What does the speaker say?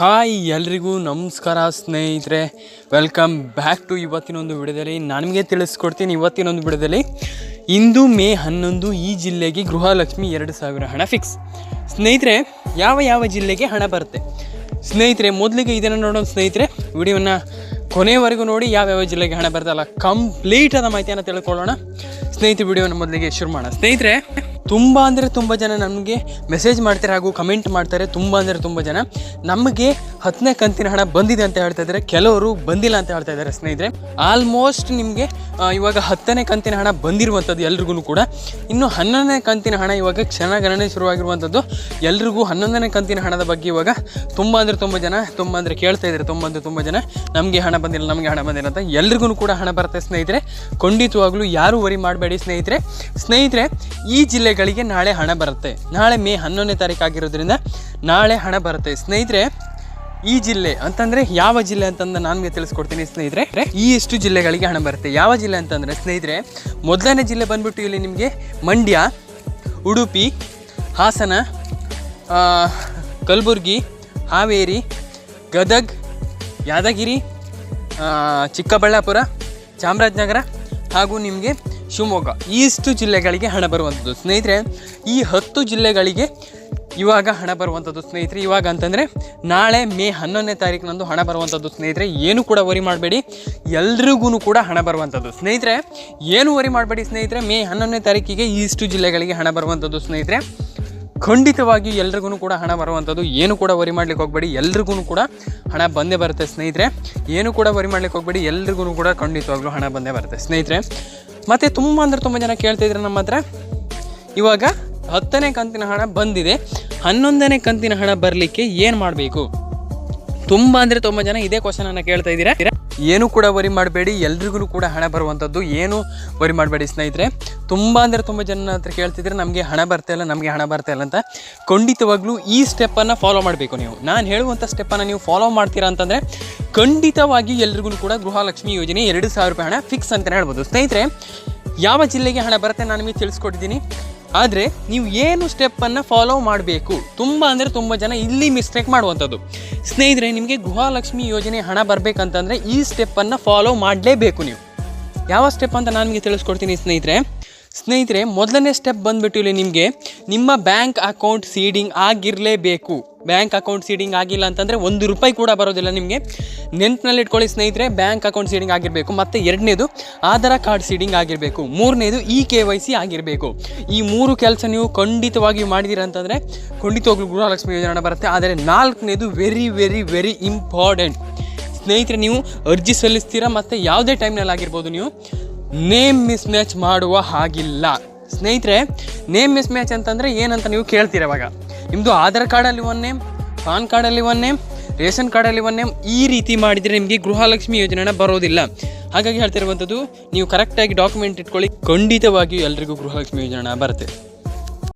Hi ಎಲ್ರಿಗೂ ನಮಸ್ಕಾರ ಸ್ನೇಹಿತರೆ. ವೆಲ್ಕಮ್ ಬ್ಯಾಕ್ ಟು ಇವತ್ತಿನೊಂದು ವಿಡಿಯೋದಲ್ಲಿ. ನಾನು ನಿಮಗೆ ತಿಳಿಸ್ಕೊಡ್ತೀನಿ ಇವತ್ತಿನೊಂದು ವಿಡಿಯೋದಲ್ಲಿ. ಇಂದು ಮೇ ಹನ್ನೊಂದು ಈ ಜಿಲ್ಲೆಗೆ ಗೃಹಲಕ್ಷ್ಮಿ ಎರಡು ಸಾವಿರ ಹಣ ಫಿಕ್ಸ್ ಸ್ನೇಹಿತರೆ, ಯಾವ ಯಾವ ಜಿಲ್ಲೆಗೆ ಹಣ ಬರುತ್ತೆ? ಸ್ನೇಹಿತರೆ, ಮೊದಲಿಗೆ ಇದನ್ನು ನೋಡೋಣ ಸ್ನೇಹಿತರೆ. ವಿಡಿಯೋನ ಕೊನೆವರೆಗೂ ನೋಡಿ ಯಾವ್ಯಾವ ಜಿಲ್ಲೆಗೆ ಹಣ ಬರ್ತಲ್ಲ ಕಂಪ್ಲೀಟ್ ಆದ ಮಾಹಿತಿಯನ್ನು ತಿಳ್ಕೊಳ್ಳೋಣ. ಸ್ನೇಹಿತರೆ ವಿಡಿಯೋನ ಮೊದಲಿಗೆ ಶುರು ಮಾಡೋಣ. ಸ್ನೇಹಿತರೆ ತುಂಬ ಅಂದರೆ ತುಂಬ ಜನ ನಮಗೆ ಮೆಸೇಜ್ ಮಾಡ್ತಾರೆ ಹಾಗೂ ಕಮೆಂಟ್ ಮಾಡ್ತಾರೆ ತುಂಬ ಅಂದರೆ ತುಂಬ ಜನ. ನಮಗೆ ಹತ್ತನೇ ಕಂತಿನ ಹಣ ಬಂದಿದೆ ಅಂತ ಹೇಳ್ತಾ ಇದ್ದಾರೆ. ಕೆಲವರು ಬಂದಿಲ್ಲ ಅಂತ ಹೇಳ್ತಾ ಇದ್ದಾರೆ ಸ್ನೇಹಿತರೆ. ಆಲ್ಮೋಸ್ಟ್ ನಿಮಗೆ ಇವಾಗ ಹತ್ತನೇ ಕಂತಿನ ಹಣ ಬಂದಿರುವಂಥದ್ದು ಎಲ್ರಿಗೂ ಕೂಡ. ಇನ್ನು ಹನ್ನೊಂದನೇ ಕಂತಿನ ಹಣ ಇವಾಗ ಕ್ಷಣಗಣನೆ ಶುರುವಾಗಿರುವಂಥದ್ದು. ಎಲ್ರಿಗೂ ಹನ್ನೊಂದನೇ ಕಂತಿನ ಹಣದ ಬಗ್ಗೆ ಇವಾಗ ತುಂಬ ಅಂದರೆ ತುಂಬ ಜನ, ತುಂಬ ಅಂದರೆ ಕೇಳ್ತಾ ಇದ್ದಾರೆ. ತುಂಬ ಅಂದರೆ ತುಂಬ ಜನ, ನಮಗೆ ಹಣ ಬಂದಿಲ್ಲ, ನಮಗೆ ಹಣ ಬಂದಿಲ್ಲ ಅಂತ ಎಲ್ರಿಗೂ ಕೂಡ ಹಣ ಬರುತ್ತೆ ಸ್ನೇಹಿತರೆ. ಖಂಡಿತವಾಗ್ಲೂ ಯಾರೂ ವರಿ ಮಾಡಬೇಡಿ ಸ್ನೇಹಿತರೆ. ಸ್ನೇಹಿತರೆ, ಈ ಜಿಲ್ಲೆಗಳಿಗೆ ನಾಳೆ ಹಣ ಬರುತ್ತೆ. ನಾಳೆ ಮೇ ಹನ್ನೊಂದನೇ ತಾರೀಕು ಆಗಿರೋದ್ರಿಂದ ನಾಳೆ ಹಣ ಬರುತ್ತೆ. ಸ್ನೇಹಿತರೆ, ಈ ಜಿಲ್ಲೆ ಅಂತಂದ್ರೆ ಯಾವ ಜಿಲ್ಲೆ ಅಂತಂದು ನಾನು ತಿಳಿಸ್ಕೊಡ್ತೀನಿ ಸ್ನೇಹಿತರೆ. ಈ ಎಷ್ಟು ಜಿಲ್ಲೆಗಳಿಗೆ ಹಣ ಬರುತ್ತೆ. ಯಾವ ಜಿಲ್ಲೆ ಅಂತಂದರೆ ಸ್ನೇಹಿತರೆ, ಮೊದಲನೇ ಜಿಲ್ಲೆ ಬಂದ್ಬಿಟ್ಟು ಇಲ್ಲಿ ನಿಮಗೆ ಮಂಡ್ಯ, ಉಡುಪಿ, ಹಾಸನ ಕಲಬುರ್ಗಿ, ಹಾವೇರಿ, ಗದಗ್, ಯಾದಗಿರಿ ಚಿಕ್ಕಬಳ್ಳಾಪುರ, ಚಾಮರಾಜನಗರ ಹಾಗೂ ನಿಮಗೆ ಶಿವಮೊಗ್ಗ. ಇಷ್ಟು ಜಿಲ್ಲೆಗಳಿಗೆ ಹಣ ಬರುವಂಥದ್ದು ಸ್ನೇಹಿತರೆ, ಈ ಹತ್ತು ಜಿಲ್ಲೆಗಳಿಗೆ ಇವಾಗ ಹಣ ಬರುವಂಥದ್ದು ಸ್ನೇಹಿತರೆ, ಇವಾಗ ಅಂತಂದರೆ ನಾಳೆ ಮೇ ಹನ್ನೊಂದನೇ ತಾರೀಕಿನಂದು ಹಣ ಬರುವಂಥದ್ದು ಸ್ನೇಹಿತರೆ, ಏನು ಕೂಡ ವರಿ ಮಾಡಬೇಡಿ. ಎಲ್ರಿಗೂ ಕೂಡ ಹಣ ಬರುವಂಥದ್ದು ಸ್ನೇಹಿತರೆ, ಏನು ವರಿ ಮಾಡಬೇಡಿ ಸ್ನೇಹಿತರೆ, ಮೇ ಹನ್ನೊಂದನೇ ತಾರೀಕಿಗೆ ಇಷ್ಟು ಜಿಲ್ಲೆಗಳಿಗೆ ಹಣ ಬರುವಂಥದ್ದು ಸ್ನೇಹಿತರೆ. ಖಂಡಿತವಾಗಿಯೂ ಎಲ್ರಿಗೂ ಕೂಡ ಹಣ ಬರುವಂಥದ್ದು ಏನು ಕೂಡ ವರಿ ಮಾಡ್ಲಿಕ್ಕೆ ಹೋಗಬೇಡಿ. ಎಲ್ರಿಗೂ ಕೂಡ ಹಣ ಬಂದೇ ಬರುತ್ತೆ ಸ್ನೇಹಿತರೆ. ಏನು ಕೂಡ ವರಿ ಮಾಡ್ಲಿಕ್ಕೆ ಹೋಗಬೇಡಿ. ಎಲ್ರಿಗೂ ಕೂಡ ಖಂಡಿತವಾಗ್ಲೂ ಹಣ ಬಂದೇ ಬರುತ್ತೆ. ಸ್ನೇಹಿತರೆ ಮತ್ತು ತುಂಬ ಅಂದರೆ ತುಂಬ ಜನ ಕೇಳ್ತಾಯಿದ್ರೆ ನಮ್ಮ ಹತ್ರ. ಇವಾಗ ಹತ್ತನೇ ಕಂತಿನ ಹಣ ಬಂದಿದೆ. ಹನ್ನೊಂದನೇ ಕಂತಿನ ಹಣ ಬರಲಿಕ್ಕೆ ಏನು ಮಾಡಬೇಕು? ತುಂಬ ಅಂದರೆ ತುಂಬ ಜನ ಇದೇ ಕ್ವಶನನ್ನು ಕೇಳ್ತಾ ಇದ್ದೀರಾ? ಏನು ಕೂಡ ವರಿ ಮಾಡಬೇಡಿ, ಎಲ್ರಿಗೂ ಕೂಡ ಹಣ ಬರುವಂಥದ್ದು ಏನು ವರಿ ಮಾಡಬೇಡಿ ಸ್ನೇಹಿತರೆ. ತುಂಬ ಅಂದರೆ ತುಂಬ ಜನ ಹತ್ರ ಕೇಳ್ತಿದ್ರೆ, ನಮಗೆ ಹಣ ಬರ್ತಾ ಇಲ್ಲ, ನಮಗೆ ಹಣ ಬರ್ತಾ ಇಲ್ಲ ಅಂತ. ಖಂಡಿತವಾಗ್ಲೂ ಈ ಸ್ಟೆಪ್ಪನ್ನು ಫಾಲೋ ಮಾಡಬೇಕು ನೀವು. ನಾನು ಹೇಳುವಂಥ ಸ್ಟೆಪ್ಪನ್ನು ನೀವು ಫಾಲೋ ಮಾಡ್ತೀರಾ ಅಂತಂದರೆ, ಖಂಡಿತವಾಗಿ ಎಲ್ರಿಗೂ ಕೂಡ ಗೃಹಲಕ್ಷ್ಮಿ ಯೋಜನೆ ಎರಡು ಸಾವಿರ ರೂಪಾಯಿ ಹಣ ಫಿಕ್ಸ್ ಅಂತಲೇ ಹೇಳ್ಬೋದು. ಸ್ನೇಹಿತರೆ, ಯಾವ ಜಿಲ್ಲೆಗೆ ಹಣ ಬರುತ್ತೆ ನಾನು ನಿಮಗೆ ತಿಳಿಸ್ಕೊಟ್ಟಿದ್ದೀನಿ. ಆದರೆ ನೀವು ಏನು ಸ್ಟೆಪ್ಪನ್ನು ಫಾಲೋ ಮಾಡಬೇಕು? ತುಂಬ ಅಂದರೆ ತುಂಬ ಜನ ಇಲ್ಲಿ ಮಿಸ್ಟೇಕ್ ಮಾಡುವಂಥದ್ದು. ಸ್ನೇಹಿತರೆ, ನಿಮಗೆ ಗೃಹಲಕ್ಷ್ಮಿ ಯೋಜನೆ ಹಣ ಬರಬೇಕಂತಂದರೆ ಈ ಸ್ಟೆಪ್ಪನ್ನು ಫಾಲೋ ಮಾಡಲೇಬೇಕು ನೀವು. ಯಾವ ಸ್ಟೆಪ್ ಅಂತ ನಾನು ನಿಮಗೆ ತಿಳಿಸ್ಕೊಡ್ತೀನಿ ಸ್ನೇಹಿತರೆ? ಸ್ನೇಹಿತರೆ, ಮೊದಲನೇ ಸ್ಟೆಪ್ ಬಂದುಬಿಟ್ಟು ಇಲ್ಲಿ ನಿಮಗೆ ನಿಮ್ಮ ಬ್ಯಾಂಕ್ ಅಕೌಂಟ್ ಸೀಡಿಂಗ್ ಆಗಿರಲೇಬೇಕು. ಬ್ಯಾಂಕ್ ಅಕೌಂಟ್ ಸೀಡಿಂಗ್ ಆಗಿಲ್ಲ ಅಂತಂದರೆ ಒಂದು ರೂಪಾಯಿ ಕೂಡ ಬರೋದಿಲ್ಲ ನಿಮಗೆ. ನೆನ್ಪಿನಲ್ಲಿ ಇಟ್ಕೊಳ್ಳಿ ಸ್ನೇಹಿತರೆ, ಬ್ಯಾಂಕ್ ಅಕೌಂಟ್ ಸೀಡಿಂಗ್ ಆಗಿರಬೇಕು. ಮತ್ತು ಎರಡನೇದು, ಆಧಾರ್ ಕಾರ್ಡ್ ಸೀಡಿಂಗ್ ಆಗಿರಬೇಕು. ಮೂರನೇದು, ಇ ಕೆ ವೈ ಸಿ ಆಗಿರಬೇಕು. ಈ ಮೂರು ಕೆಲಸ ನೀವು ಖಂಡಿತವಾಗಿ ಮಾಡಿದಿರ ಅಂತಂದರೆ ಖಂಡಿತವಾಗ್ಲೂ ಗೃಹಲಕ್ಷ್ಮಿ ಯೋಜನೆ ಬರುತ್ತೆ. ಆದರೆ ನಾಲ್ಕನೇದು ವೆರಿ ವೆರಿ ವೆರಿ ಇಂಪಾರ್ಟೆಂಟ್ ಸ್ನೇಹಿತರೆ, ನೀವು ಅರ್ಜಿ ಸಲ್ಲಿಸ್ತೀರಾ ಮತ್ತು ಯಾವುದೇ ಟೈಮ್ನಲ್ಲಿ ಆಗಿರ್ಬೋದು ನೀವು, ನೇಮ್ ಮಿಸ್ ಮ್ಯಾಚ್ ಮಾಡುವ ಹಾಗಿಲ್ಲ. ಸ್ನೇಹಿತರೆ, ನೇಮ್ ಮಿಸ್ ಮ್ಯಾಚ್ ಅಂತಂದರೆ ಏನಂತ ನೀವು ಕೇಳ್ತೀರ ಇವಾಗ? ನಿಮ್ಮದು ಆಧಾರ್ ಕಾರ್ಡಲ್ಲಿ ಒನ್ ನೇಮ್ ಪಾನ್ ಕಾರ್ಡಲ್ಲಿ ಒನ್ ನೇಮ್ ರೇಷನ್ ಕಾರ್ಡಲ್ಲಿ ಒನ್ ನೇಮ್ ಈ ರೀತಿ ಮಾಡಿದರೆ ನಿಮಗೆ ಗೃಹಲಕ್ಷ್ಮಿ ಯೋಜನೆನ ಬರೋದಿಲ್ಲ. ಹಾಗಾಗಿ ಹೇಳ್ತಿರುವಂಥದ್ದು ನೀವು ಕರೆಕ್ಟಾಗಿ ಡಾಕ್ಯುಮೆಂಟ್ ಇಟ್ಕೊಳ್ಳಿ, ಖಂಡಿತವಾಗಿಯೂ ಎಲ್ರಿಗೂ ಗೃಹಲಕ್ಷ್ಮಿ ಯೋಜನೆ ಬರುತ್ತೆ.